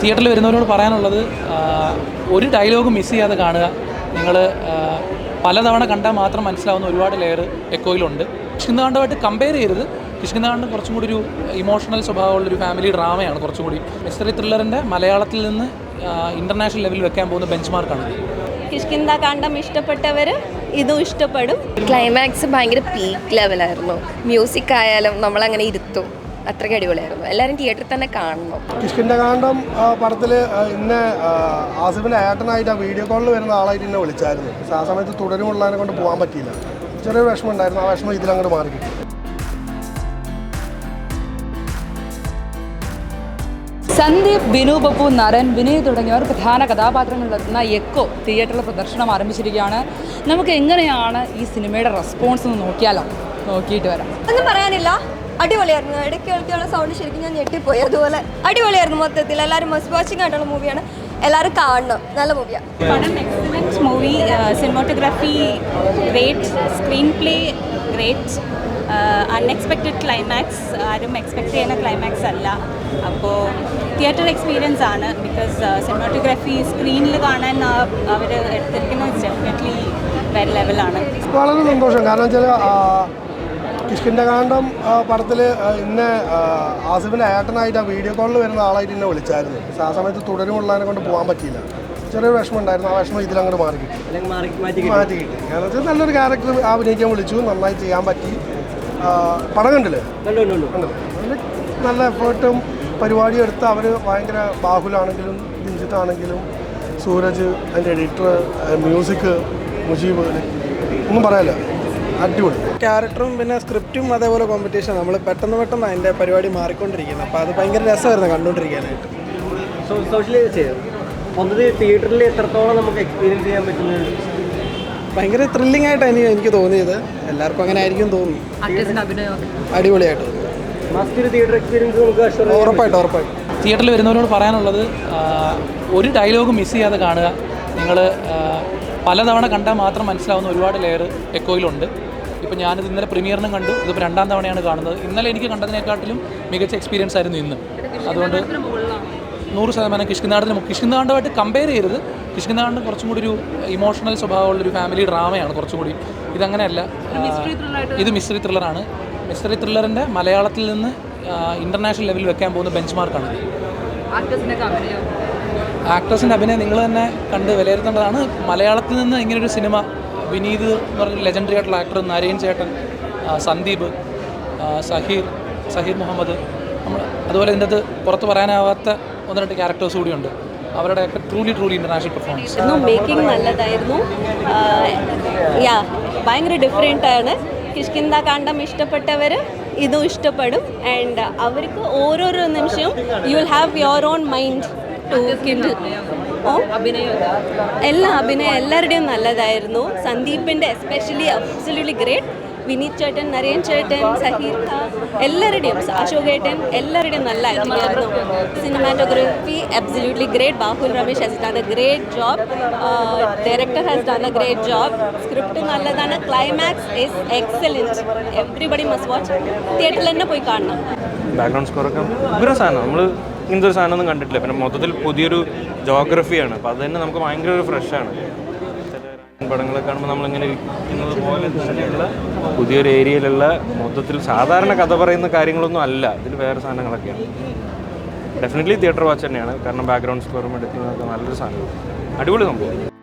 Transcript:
തിയേറ്ററിൽ വരുന്നവരോട് പറയാനുള്ളത് ഒരു ഡയലോഗ് മിസ് ചെയ്യാതെ കാണുക. നിങ്ങൾ പലതവണ കണ്ടാൽ മാത്രം മനസ്സിലാവുന്ന ഒരുപാട് ലെയർ എക്കോയിലുണ്ട് കിഷ്കിന്ദാണ്ടുമായിട്ട് കമ്പയർ ചെയ്യരുത്. കിഷ്കിന്ദാണ്ട് കുറച്ചും കൂടി ഒരു ഇമോഷണൽ സ്വഭാവമുള്ള ഒരു ഫാമിലി ഡ്രാമയാണ് കുറച്ചും കൂടി. മിസ്റ്ററി ത്രില്ലറിന്റെ മലയാളത്തിൽ നിന്ന് ഇന്റർനാഷണൽ ലെവലിൽ വെക്കാൻ പോകുന്ന ബെഞ്ച് മാർക്കാണ് കിഷ്കിന്ദ കാണ്ഡം ഇഷ്ടപ്പെട്ടവർ ഇതും ഇഷ്ടപ്പെടും. ക്ലൈമാക്സ് ഭയങ്കര പീക്ക് ലെവലായിരുന്നു മ്യൂസിക് ആയാലും നമ്മളങ്ങനെ ഇരുത്തും. അത്രയ്ക്ക് അടിപൊളിയായിരുന്നു. എല്ലാവരും തിയേറ്ററിൽ തന്നെ കാണണം. കിഷ്കിന്റെ പടത്തിൽ ഇന്ന് ആസിഫിന്റെ ഏട്ടനായിട്ട് ആ വീഡിയോ കോളിൽ വരുന്ന ആളായിട്ട് എന്നെ വിളിച്ചായിരുന്നു. പക്ഷേ ആ സമയത്ത് തുടരുമുള്ളതിനെ കൊണ്ട് പോകാൻ പറ്റിയില്ല. ചെറിയൊരു വിഷമം ഉണ്ടായിരുന്നു ആ വിഷമം ഇതിലങ്ങോട്ട് മാറി കിട്ടി. സന്ദീപ് ബിനു ബപ്പു നരൻ വിനയ് തുടങ്ങിയവർ പ്രധാന കഥാപാത്രങ്ങളിലെത്തുന്ന എക്കോ തിയേറ്ററിൽ പ്രദർശനം ആരംഭിച്ചിരിക്കുകയാണ്. നമുക്ക് എങ്ങനെയാണ് ഈ സിനിമയുടെ റെസ്പോൺസ് എന്ന് നോക്കിയാലോ? നോക്കിയിട്ട് വരാം. ഒന്നും പറയാനില്ല. അടിപൊളിയായിരുന്നു. ഇടയ്ക്ക് കളിക്കാനുള്ള സൗണ്ട് ശരിക്കും ഞാൻ ഞെട്ടിപ്പോയി. അതുപോലെ അടിപൊളിയായിരുന്നു മൊത്തത്തിൽ. എല്ലാവരും മസ്റ്റ് വാച്ചിങ് ആയിട്ടുള്ള മൂവിയാണ് എല്ലാവരും കാണണം. നല്ല മൂവിയാണ് പടം excellent movie cinematography great screenplay great unexpected climax ആരും എക്സ്പെക്ട് ചെയ്യുന്ന ക്ലൈമാക്സ് അല്ല. അപ്പോൾ തിയേറ്റർ എക്സ്പീരിയൻസ് ആണ് ബിക്കോസ് സിനിമോട്ടോഗ്രാഫി സ്ക്രീനിൽ കാണാൻ അവർ എടുത്തിരിക്കുന്നത് ഡെഫിനറ്റ്ലി വേറെ ലെവലാണ് വളരെ സന്തോഷം. കാരണം വെച്ചാൽ കിഷ്കിന്റെ കാണ്ടം പടത്തിൽ ഇന്നെ ആസിഫിന്റെ ഏട്ടനായിട്ട് ആ വീഡിയോ കോളിൽ വരുന്ന ആളായിട്ട് എന്നെ വിളിച്ചായിരുന്നു. പക്ഷേ ആ സമയത്ത് തുടരുമുള്ളതിനെ കൊണ്ട് പോകാൻ പറ്റിയില്ല. ചെറിയൊരു വിഷമം ഉണ്ടായിരുന്നു. ആ വിഷമം ഇതിലങ്ങോട്ട് മാറി കിട്ടി. മാറ്റി കിട്ടി. കാരണം വെച്ചാൽ നല്ലൊരു ക്യാരക്ടർ അഭിനയിക്കാൻ വിളിച്ചു. നന്നായി ചെയ്യാൻ പറ്റി. പടം കണ്ടില്ലേ? നല്ല എഫേർട്ടും പരിപാടിയും എടുത്ത് അവർ ഭയങ്കര ബാഹുലാണെങ്കിലും ദിഞ്ചിത്താണെങ്കിലും സൂരജ് അതിന്റെ എഡിറ്റർ മ്യൂസിക് മുജീബ് ഒന്നും പറയാല്ല അടിപൊളി. ക്യാരക്ടറും പിന്നെ സ്ക്രിപ്റ്റും അതേപോലെ കോമ്പറ്റീഷൻ നമ്മൾ പെട്ടെന്ന് പെട്ടെന്ന് അതിന്റെ പരിപാടി മാറിക്കൊണ്ടിരിക്കുന്നത് അപ്പോൾ അത് ഭയങ്കര രസമായിരുന്നു കണ്ടുകൊണ്ടിരിക്കാനായിട്ട്. സോഷ്യലൈസ് ചെയ്യും മൊത്തത്തിൽ തിയേറ്ററിൽ എത്രത്തോളം നമുക്ക് എക്സ്പീരിയൻസ് ചെയ്യാൻ പറ്റുന്നത്? ഭയങ്കര ത്രില്ലിംഗ് ആയിട്ടാണ് എനിക്ക് എനിക്ക് തോന്നിയത്. എല്ലാവർക്കും അങ്ങനെ ആയിരിക്കും തോന്നുന്നു. അടിപൊളിയായിട്ട് ഉറപ്പായിട്ടും ഉറപ്പായിട്ടും. തിയേറ്ററിൽ വരുന്നവരോട് പറയാനുള്ളത് ഒരു ഡയലോഗ് മിസ് ചെയ്യാതെ കാണുക. നിങ്ങൾ പലതവണ കണ്ടാൽ മാത്രം മനസ്സിലാവുന്ന ഒരുപാട് ലെയർ എക്കോയിലുണ്ട് ഇപ്പോൾ ഞാനിത് ഇന്നലെ പ്രീമിയറിനും കണ്ടു. ഇതിപ്പോൾ രണ്ടാം തവണയാണ് കാണുന്നത്. ഇന്നലെ എനിക്ക് കണ്ടതിനെക്കാട്ടിലും മികച്ച എക്സ്പീരിയൻസ് ആയിരുന്നു ഇന്ന്. അതുകൊണ്ട് നൂറ് ശതമാനം കിഷ്കിനാടിന് കിഷ്കിനാണ്ടുമായിട്ട് കമ്പയർ ചെയ്യരുത്. കിഷ്കിനാടിന് കുറച്ചും കൂടി ഒരു ഇമോഷണൽ സ്വഭാവമുള്ളൊരു ഫാമിലി ഡ്രാമയാണ് കുറച്ചും കൂടി. ഇതങ്ങനെയല്ല. ഇത് മിസ്റ്ററി ത്രില്ലറാണ് മിസ്റ്ററി ത്രില്ലറിന്റെ മലയാളത്തിൽ നിന്ന് ഇന്റർനാഷണൽ ലെവലിൽ വെക്കാൻ പോകുന്ന ബെഞ്ച് മാർക്കാണ് ആക്ടേഴ്സിന്റെ അഭിനയം. നിങ്ങൾ തന്നെ കണ്ട് വിലയിരുത്തേണ്ടതാണ്. മലയാളത്തിൽ നിന്ന് ഇങ്ങനൊരു സിനിമ വിനീത് എന്ന് പറഞ്ഞ ലെജൻഡറി ആയിട്ടുള്ള ആക്ടർ നരേൻ ചേട്ടൻ സന്ദീപ് സഹീർ സഹീർ മുഹമ്മദ് നമ്മൾ അതുപോലെ ഇതിന്റെ അത് പുറത്ത് പറയാനാവാത്ത ഒന്ന് രണ്ട് ക്യാരക്ടേഴ്സ് കൂടിയുണ്ട് അവരുടെയൊക്കെ truly truly international performance making നല്ലതായിരുന്നു. യാ ഭയങ്കര ഡിഫറെന്റ് ആണ്. കിഷ്കിന്ദ കാണ്ടം ഇഷ്ടപ്പെട്ടവർ ഇതും ഇഷ്ടപ്പെടും. ആൻഡ് അവർക്ക് ഓരോരോ നിമിഷവും you will have your own mind to kindle ഓ എല്ലാ അഭിനയം എല്ലാവരുടെയും നല്ലതായിരുന്നു. സന്ദീപിന്റെ എസ്പെഷ്യലി അബ്സല്യൂട്ട്ലി ഗ്രേറ്റ് വിനീത് ചേട്ടൻ നരേൻ ചേട്ടൻ സഹീർ എല്ലാവരുടെയും അശോക് ഏട്ടൻ എല്ലാവരുടെയും നല്ല ആയിരുന്നു cinematography absolutely great Bahul Ramesh has done a great job director has done a great job script നല്ലതാണ്. Climax is excellent everybody must watch തിയേറ്ററിൽ തന്നെ പോയി കാണണം. ബാക്ക്ഗ്രൗണ്ട് സ്കോറൊക്കെ ഉഗ്ര സാധനം. നമ്മൾ ഇങ്ങനത്തെ ഒരു സാധനമൊന്നും കണ്ടിട്ടില്ല. പിന്നെ മൊത്തത്തിൽ പുതിയൊരു ജോഗ്രഫിയാണ് അപ്പോൾ അത് തന്നെ നമുക്ക് ഭയങ്കര ഒരു ഫ്രഷാണ് പടങ്ങളൊക്കെ കാണുമ്പോൾ നമ്മളിങ്ങനെ ഇരിക്കുന്നത് പോലെ തന്നെയുള്ള പുതിയൊരു ഏരിയയിലുള്ള മൊത്തത്തിൽ സാധാരണ കഥ പറയുന്ന കാര്യങ്ങളൊന്നും അല്ല. ഇതിൽ വേറെ സാധനങ്ങളൊക്കെയാണ്. ഡെഫിനറ്റ്ലി തിയേറ്റർ വാച്ച് തന്നെയാണ്. കാരണം ബാക്ക്ഗ്രൗണ്ട് സ്കോറും എടുക്കുന്നതൊക്കെ നല്ലൊരു സാധനമാണ്. അടിപൊളി സംഭവം.